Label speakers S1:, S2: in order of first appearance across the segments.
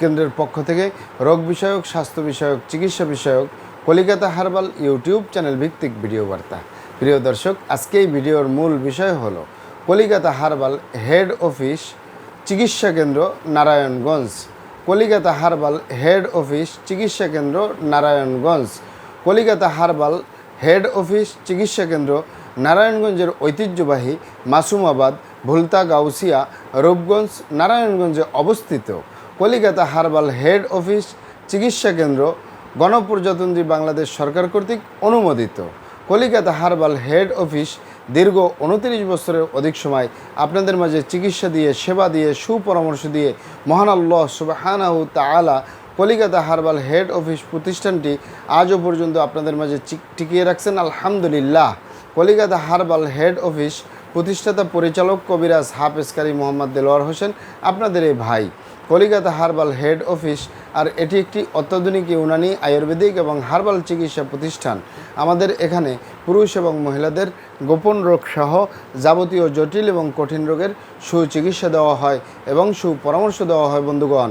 S1: কেন্দ্রের পক্ষ থেকে রোগ বিষয়ক, স্বাস্থ্য বিষয়ক, চিকিৎসা বিষয়ক, কলিকাতা হার্বাল ইউটিউব চ্যানেল ভিত্তিক ভিডিও বার্তা। প্রিয় দর্শক, আজকে এই ভিডিওর মূল বিষয় হল কলিকাতা হার্বাল হেড অফিস চিকিৎসা কেন্দ্র Narayanganj. Kolikata herbal head office চিকিৎসা কেন্দ্র Narayanganj. Kolikata herbal head office চিকিৎসা কেন্দ্র নারায়ণগঞ্জের ঐতিহ্যবাহী মাসুমাবাদ, ভুলতা গাউসিয়া, রূপগঞ্জ, নারায়ণগঞ্জে অবস্থিত। কলিকাতা হার্বাল হেড অফিস চিকিৎসা কেন্দ্র গণপ্রজাতন্ত্রী বাংলাদেশ সরকার কর্তৃক অনুমোদিত। কলিকাতা হার্বাল হেড অফিস দীর্ঘ উনত্রিশ বছরের অধিক সময় আপনাদের মাঝে চিকিৎসা দিয়ে, সেবা দিয়ে, সুপরামর্শ দিয়ে মহান আল্লাহ সুবাহানাহু তালা কলিকাতা হার্বাল হেড অফিস প্রতিষ্ঠানটি আজও পর্যন্ত আপনাদের মাঝে টিকিয়ে রাখছেন। আলহামদুলিল্লাহ। কলিকাতা হার্বাল হেড অফিস প্রতিষ্ঠাতা পরিচালক কবিরাজ হাফেজকারী মোহাম্মদ দেলোয়ার হোসেন, আপনাদের এই ভাই কলিকাতা হার্বাল হেড অফিস আর এটি একটি অত্যাধুনিক ইউনানি আয়ুর্বেদিক এবং হার্বাল চিকিৎসা প্রতিষ্ঠান। আমাদের এখানে পুরুষ এবং মহিলাদের গোপন রোগ সহ যাবতীয় জটিল এবং কঠিন রোগের সুচিকিৎসা দেওয়া হয় এবং সুপরামর্শ দেওয়া হয় বন্ধুগণ।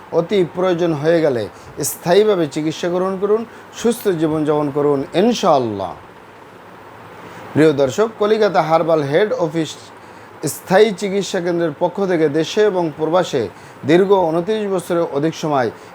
S1: অতি প্রয়োজন হয়ে গেলে স্থায়ীভাবে চিকিৎসা গ্রহণ করুন, সুস্থ জীবনযাপন করুন, ইনশাআল্লাহ। প্রিয় দর্শক, কলিকাতা হার্বাল হেড অফিস স্থায়ী চিকিৎসা কেন্দ্রের পক্ষ থেকে দেশে এবং প্রবাসে দীর্ঘ উনত্রিশ বছরের অধিক সময়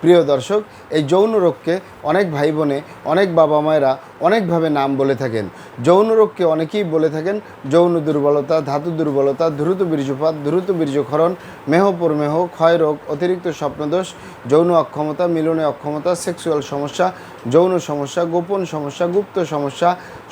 S1: প্রিয় দর্শক, এই যৌন রোগকে অনেক ভাই বোনে অনেক বাবা মায়েরা অনেকভাবে নাম বলে থাকেন। যৌন রোগকে অনেকেই বলে থাকেন যৌন দুর্বলতা, ধাতু দুর্বলতা, দ্রুত বীর্যপাত, দ্রুত বীর্যক্ষরণ ক্ষয় রোগ, অতিরিক্ত স্বপ্নদোষ, যৌন অক্ষমতা, মিলনে অক্ষমতা, সেক্সুয়াল সমস্যা, যৌন সমস্যা, গোপন সমস্যা, গুপ্ত সমস্যা,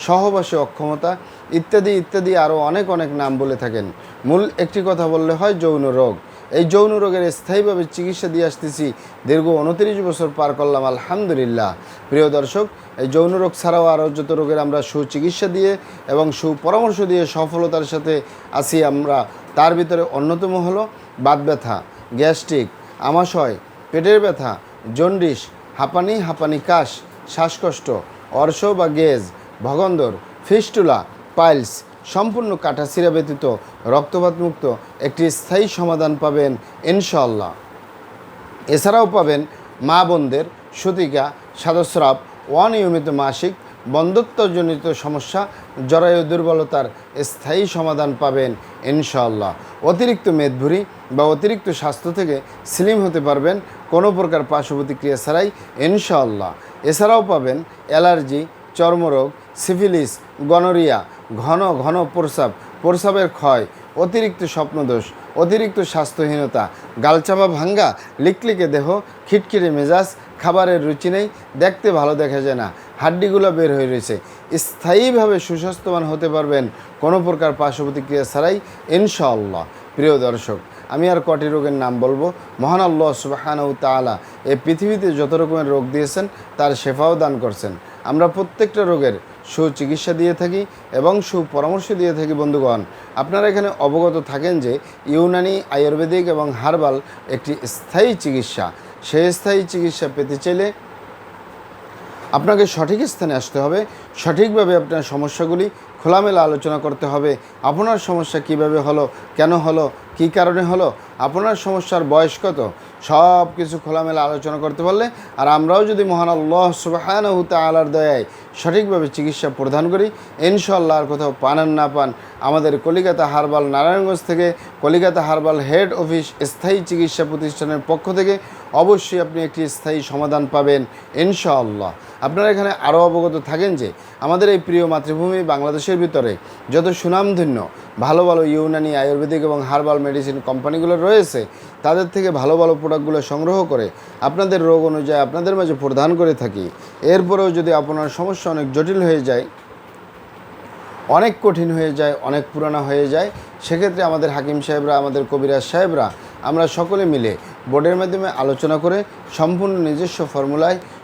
S1: সহবাসে অক্ষমতা ইত্যাদি ইত্যাদি আরও অনেক অনেক নাম বলে থাকেন। মূল একটি কথা বললে হয় যৌন রোগ। এই যৌন রোগের স্থায়ীভাবে চিকিৎসা দিয়ে আসতেছি। দীর্ঘ উনত্রিশ বছর পার করলাম, আলহামদুলিল্লাহ। প্রিয় দর্শক, এই যৌন রোগ ছাড়াও আরও যত রোগের আমরা সুচিকিৎসা দিয়ে এবং সুপরামর্শ দিয়ে সফলতার সাথে আসি আমরা, তার ভিতরে অন্যতম হলো বাত ব্যথা, গ্যাস্ট্রিক, আমাশয়, পেটের ব্যথা জন্ডিস হাঁপানি হাঁপানি কাশ, শ্বাসকষ্ট, অর্শ বা গেজ, ভগন্দর, ফিস্টুলা, পাইলস সম্পূর্ণ কাটাছিরা ব্যতীত রক্তপাত মুক্ত একটি স্থায়ী সমাধান পাবেন ইনশাল্লাহ এছাড়াও পাবেন মা বোনদের সতিকা সাদস্রাব অনিয়মিত মাসিক বন্ধত্বজনিত সমস্যা, জরায়ু দুর্বলতার স্থায়ী সমাধান পাবেন ইনশাল্লাহ অতিরিক্ত মেদভুরি বা অতিরিক্ত স্বাস্থ্য থেকে স্লিম হতে পারবেন কোনো প্রকার পার্শ্ব প্রতিক্রিয়া ছাড়াই ইনশাল্লাহ এছাড়াও পাবেন অ্যালার্জি, চর্মরোগ, সিফিলিস, গনোরিয়া ঘন ঘন প্রস্রাব প্রস্রাবের ক্ষয়, অতিরিক্ত স্বপ্নদোষ, অতিরিক্ত স্বাস্থ্যহীনতা, গালচাপা ভাঙ্গা, লিকলিকে দেহ, খিটখিটে মেজাজ, খাবারের রুচি নেই, দেখতে ভালো দেখা যায় না, হাড্ডিগুলো বের হয়ে রয়েছে। স্থায়ীভাবে সুস্বাস্থ্যবান হতে পারবেন কোনো প্রকার পার্শ্ব প্রতিক্রিয়া ছাড়াই, ইনশাআল্লাহ। প্রিয় দর্শক, আমি আর কটি রোগের নাম বলব। মহান আল্লাহ সুবাহানউ তালা এই পৃথিবীতে যত রকমের রোগ দিয়েছেন, তার শেফাও দান করছেন। আমরা প্রত্যেকটা রোগের সুচিকিৎসা দিয়ে থাকি এবং সুপরামর্শ দিয়ে থাকি, বন্ধুগণ। আপনারা এখানে অবগত থাকেন যে ইউনানি আয়ুর্বেদিক এবং হার্বাল একটি স্থায়ী চিকিৎসা। সেই স্থায়ী চিকিৎসা পেতে চাইলে আপনাকে সঠিক স্থানে আসতে হবে। সঠিকভাবে আপনার সমস্যাগুলি খোলামেলা আলোচনা করতে হবে। আপনার সমস্যা কীভাবে হলো, কেন হলো কী কারণে হলো? আপনার সমস্যার বয়স কত? সব কিছু খোলামেলা আলোচনা করতে পারলে, আর আমরাও যদি মহান আল্লাহ সুবাহানহু তালার দয়ায় সঠিকভাবে চিকিৎসা প্রদান করি ইনশাল্লাহ আর কোথাও পান না পান, আমাদের কলিকাতা হারবাল নারায়ণগঞ্জ থেকে কলিকাতা হারবাল হেড অফিস স্থায়ী চিকিৎসা প্রতিষ্ঠানের পক্ষ থেকে অবশ্যই আপনি একটি স্থায়ী সমাধান পাবেন, ইনশাআল্লাহ। আপনারা এখানে আরও অবগত থাকেন যে, আমাদের এই প্রিয় মাতৃভূমি বাংলাদেশের ভিতরে যত সুনামধন্য ভালো ভালো ইউনানি আয়ুর্বেদিক এবং হার্বাল মেডিসিন কোম্পানিগুলো রয়েছে, তাদের থেকে ভালো ভালো প্রোডাক্টগুলো সংগ্রহ করে আপনাদের রোগ অনুযায়ী আপনাদের মাঝে প্রদান করে থাকি। এরপরেও যদি আপনার সমস্যা অনেক জটিল হয়ে যায়, অনেক কঠিন হয়ে যায়, অনেক পুরানো হয়ে যায়, সেক্ষেত্রে আমাদের হাকিম সাহেবরা, আমাদের কবিরাজ সাহেবরা, আমরা সকলে মিলে বোর্ডের মাধ্যমে আলোচনা করে সম্পূর্ণ নিজস্ব ফর্মুলায়